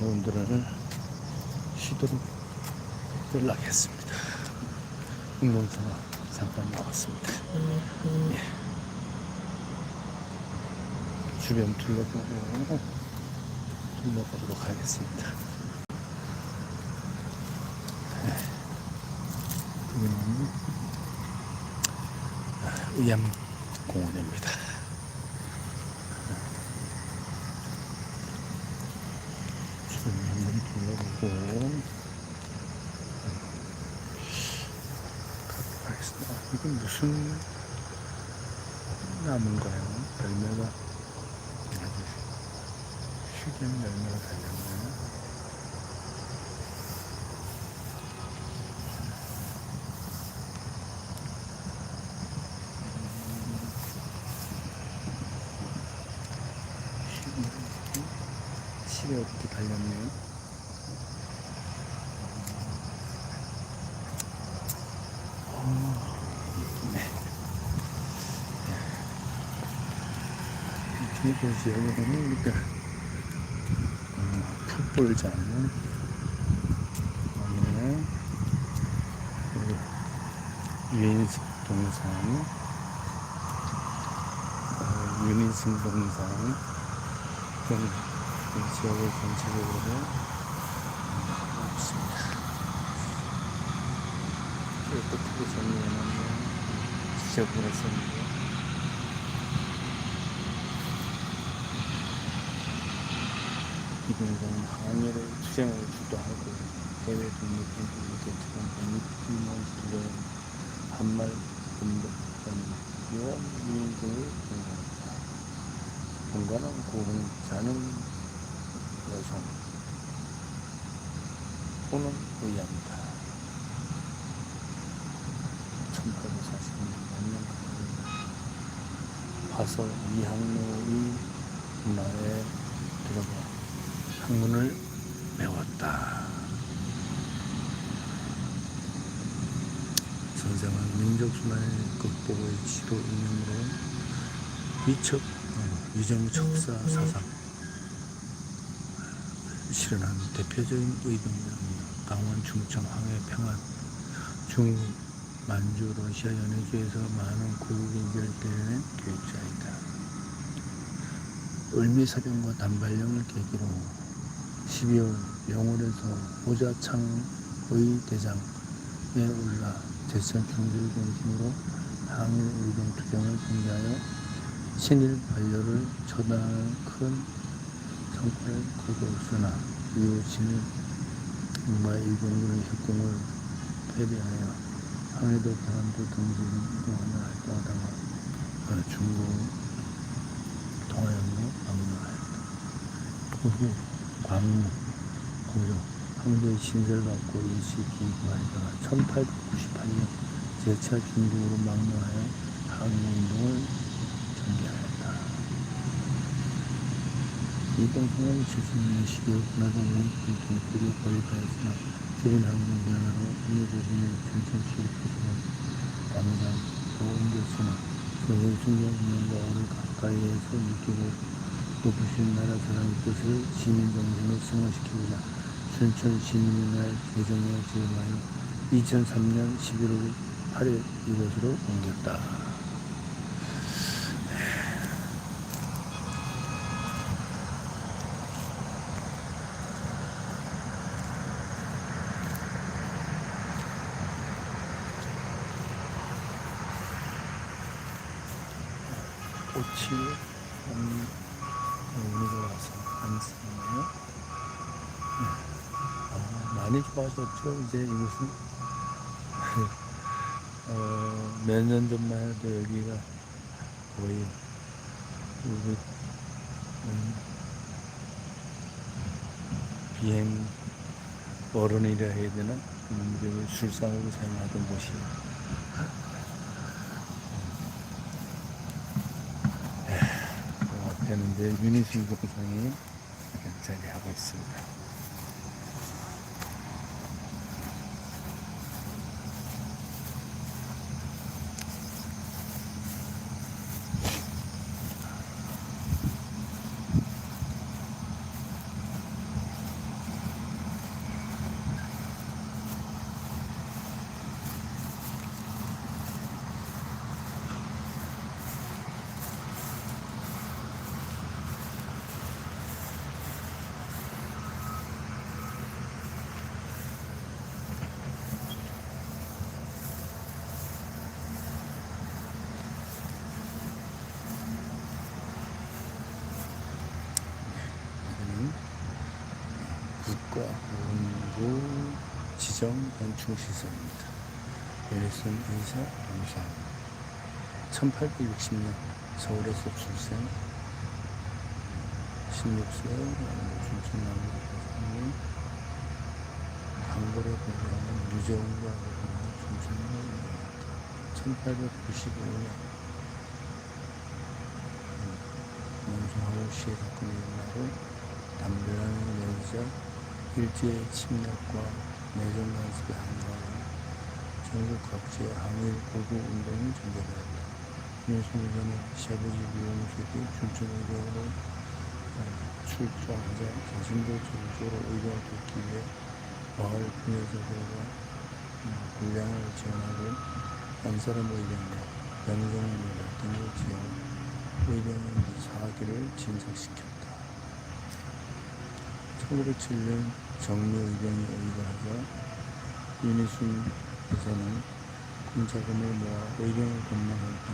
회원들을 쉬도록 연락했습니다. 운동사가 잠깐 나왔습니다. 예. 주변 둘러보고 둘러보도록 하겠습니다. 네. 여기는 아, 의암공원입니다. 주변 한번 둘러 보고. 아, 이건 무슨 나무인가요? 열매가 아주 희귀한 열매가 달렸네요. 실에 어떻게 달렸네요. 보시 여기는 이렇게 음, 풋볼장 그다음에 유인승 동상 어, 유인승 동상 그런 이 지역을 전체적으로 음, 있습니다. 어떻게 정리해놨냐 지저분했었는데 이동장 항해를 투쟁을 주도 하고 해외 독립운동 개척한 독립기만 수련 한말 군복권 유언민족을 공간한다. 공간은 고흥 자는 여성 또는 의합니다. 1846년 만년까지 와서 이 항로의 문화에 들어가 학문을 배웠다. 선생은 민족순환의 극복의 지도 이념으로 위척, 어, 위정 척사 사상 실현한 대표적인 의동입니다. 강원 충청 항해 평안 중국 만주 러시아 연해주에서 많은 고국인들을 데려낸 교육자이다. 을미사병과 단발령을 계기로 12월 영월에서 오자창의 대장에 올라 대천 중주를 중심으로 항일 의동 투쟁을 전개하여 친일 반려를 처단하는 큰 성과를 거두었으나 이후 친일 인마 일본군의 협공을 패배하여 항해도 바람도 등지는 이동하며 활동하다가 어, 중국 동아연로 방문하였다. 후후 광무 고려 황제의 신세를 받고 일시 기구하다가 1898년 제차 중국으로 망명하여 항일운동을 전개하였다. 이동성은 70년 12월 군화동은 동쪽에 거리가였으나 주변 항공 변화로 인해조선의 전천 수립해서 당장 또 옮겼으나 조선 중경 운명과 오를 가까이에서 느끼고 높으신 나라 사랑의 뜻을 시민 정신으로 승화시키고자 순천 시민의 날 개정에 제정하여 2003년 11월 8일 이곳으로 옮겼다. 꽃이 음, 우리가 와서 앉았네요. 아, 많이 좋아졌죠. 이제 이곳은 어, 몇 년 전만 해도 여기가 거의 우리 음, 비행 어른이라 해야 되나? 음, 그 술상으로 사용하던 곳이에요. 되는데 유니스 공상이 자리하고 있습니다. 국가 원구 지정 건축 시설입니다. 유니슨 의사 동상 1860년 서울에서 출생. 16세 춘천남도 사장님. 광고를 공부하는 유재훈과 춘천을 1895년 명성하고 시해 사건이 일어나고 담배라는 여자 일제의 침략과 내정 간섭에 항거하고 전국 각지의 항일 고구 운동이 전개되었다. 윤수민은 시아버지 미용식이 춘천의병으로 출조하자 자신도 전적으로 의병을 돕기 위해 마을 분회자들과 군량을 지원하고 안사람 의병과 영정을 등을 지어 의병의 사기를 진작시켰다. 1907년 정리 의병이 의거하자 윤희순 에서는 군자금을 모아 의병을 건너갈 때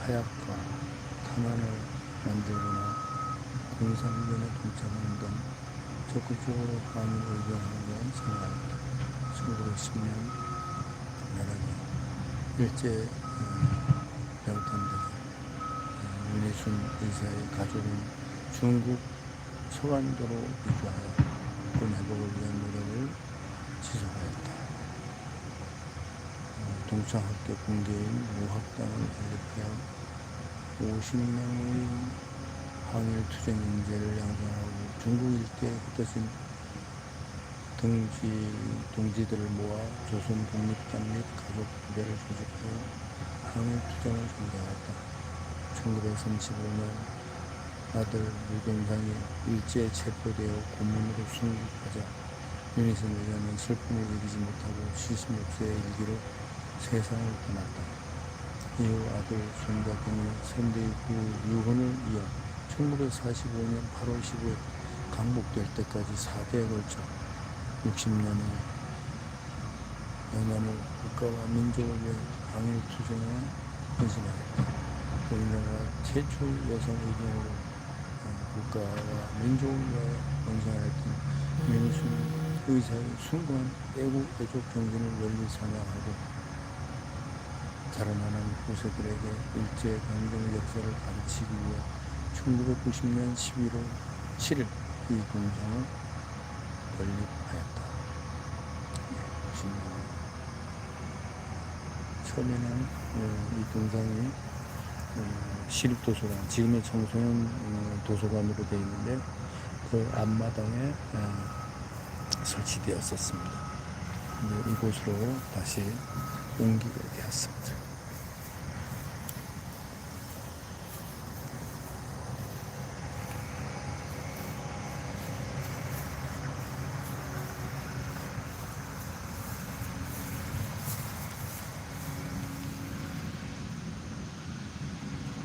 화약과 탄환을 만들거나 군사훈련에 동참하는 등 적극적으로 반일 의병하는 생활했다. 1910년 나라가 일제 병탄되자 윤희순 의사의 가족은 중국 서간도로 이주하여 군 회복을 위한 노력을 지속하였다. 어, 동창학교 공개인 무학당을 설립하여 50명의 항일 투쟁 인재를 양성하고 중국 일대에 흩어진 동지, 동지들을 모아 조선 독립당 및 가족 부대를 조직하여 항일 투쟁을 전개하였다. 1935년 아들 무경상이 일제에 체포되어 고문으로 순국하자 유니슨 의원은 슬픔을 이기지 못하고 76세의 일기로 세상을 떠났다. 이후 아들 손자 등이 선대의 그 유언을 이어 1945년 8월 15일 강복될 때까지 4대에 걸쳐 60년의 연한을 국가와 민족을 위해 항일 투쟁에 헌신하였다. 우리나라 최초 여성 의병으로 국가와 위해 헌신하였던 민순 의사의 숭고한 애국 애족 정신을 널리 찬양하고 자라나는 후세들에게 일제 강점 역사를 가르치기 위해 1990년 11월 7일 이 공장을 건립하였다. 보시면 처음에는 어, 이 동상이 어, 시립도서관, 지금의 청소년 어, 도서관으로 되어 있는데 그 앞마당에 어, 설치되었었습니다. 이곳으로 다시 옮기게 되었습니다.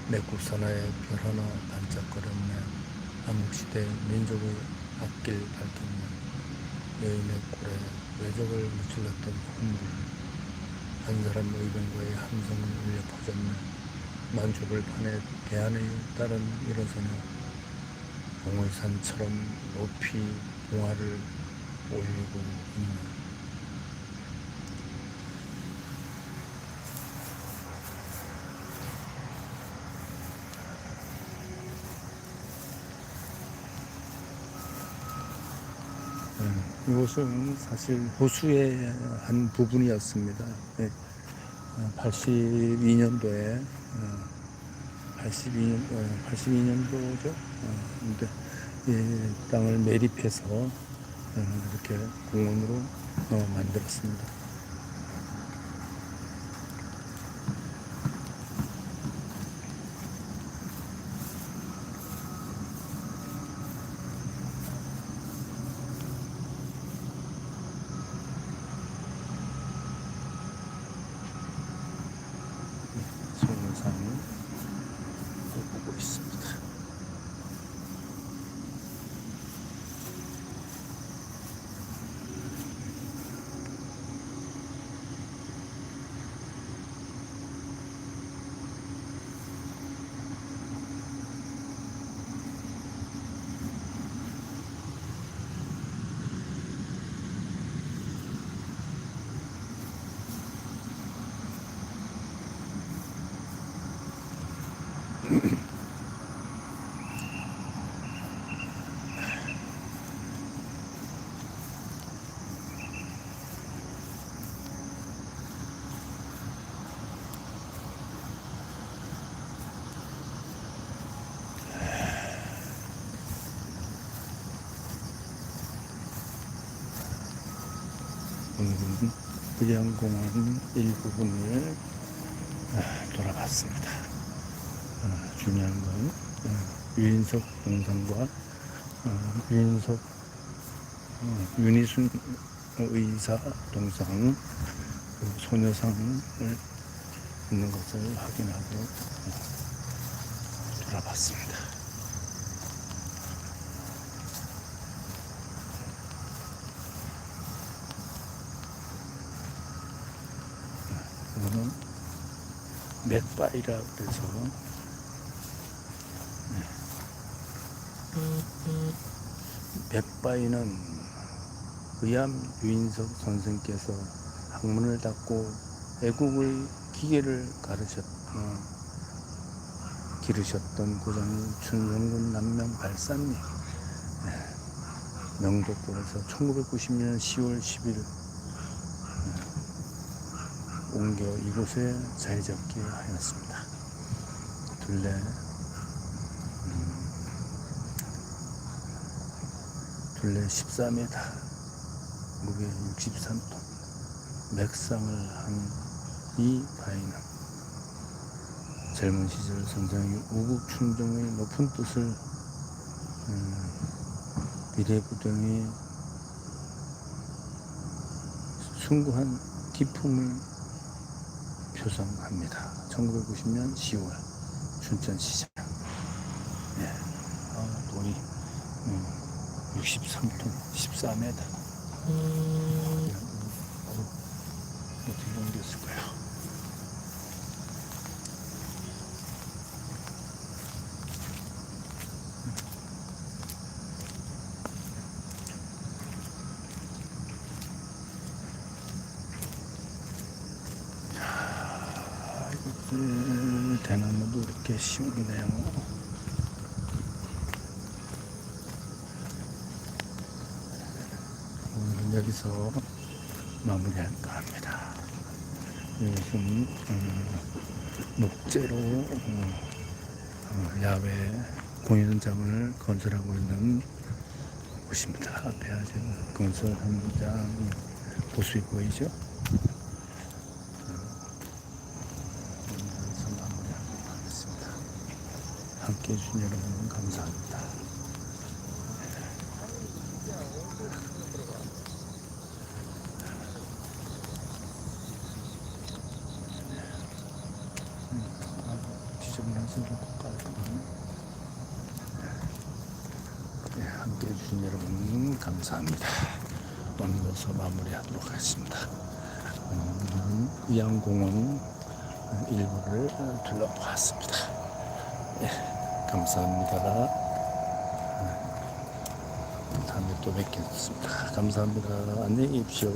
내 국 산하의 별 하나 반짝거렸네. 암흑시대 민족의 앞길 밝혔네. 여인의 꼴에 외적을 무찔렀던 hun물 한 사람 의병과의 함성은 울려 퍼졌네. 만족을 판에 대안의 딸은 일어서네 봉월산처럼 높이 봉화를 올리고 있네 음, 이곳은 사실 호수의 한 부분이었습니다. 네. 82년도에 82년 82년도죠. 근데 이 땅을 매립해서 어, 이렇게 공원으로 어, 만들었습니다. 소문상을 보고 있습니다. 오늘은 의양공원 일부분을 아, 돌아봤습니다. 어, 중요한 건 어, 유인석 동상과 어, 유인석 어, 윤희순 의사 동상 그리고 소녀상을 있는 것을 확인하고 어, 돌아봤습니다. 이거는 맥바이라 그래서 네. 맥바이는 의암 유인석 선생께서 학문을 닫고 애국의 기계를 가르쳤 어, 기르셨던 고장인 춘성군 남면 발산리 네. 명도골에서 1990년 10월 10일 옮겨 이곳에 자리 잡게 하였습니다. 둘레 음, 둘레 14m 무게 63톤 맥상을 한 이 바위는 젊은 시절 선장이 우국 충정의 높은 뜻을 음, 미래부정이 숭고한 기품을 표상합니다. 1990년 10월 춘천시장. 네. 아, 돈이 음, 63톤, 14m. 어떻게 옮겼을까요? 대나무도 이렇게 심네요. 오늘은 여기서 마무리할까 합니다. 이것은 음, 목재로 음, 어, 야외 공연장을 건설하고 있는 곳입니다. 앞에 아주 건설 현장 모습이 보이죠? 여기서 마무리하도록 하겠습니다. 함께 해주신 여러분 감사합니다. 깔거든요. 네, 함께 해주신 여러분 감사합니다. 오늘로서 마무리하도록 하겠습니다. 오늘은 의양공원 일부를 둘러보았습니다. 예, 감사합니다. 네, 다음에 또 뵙겠습니다. 감사합니다. 안녕히 계십시오.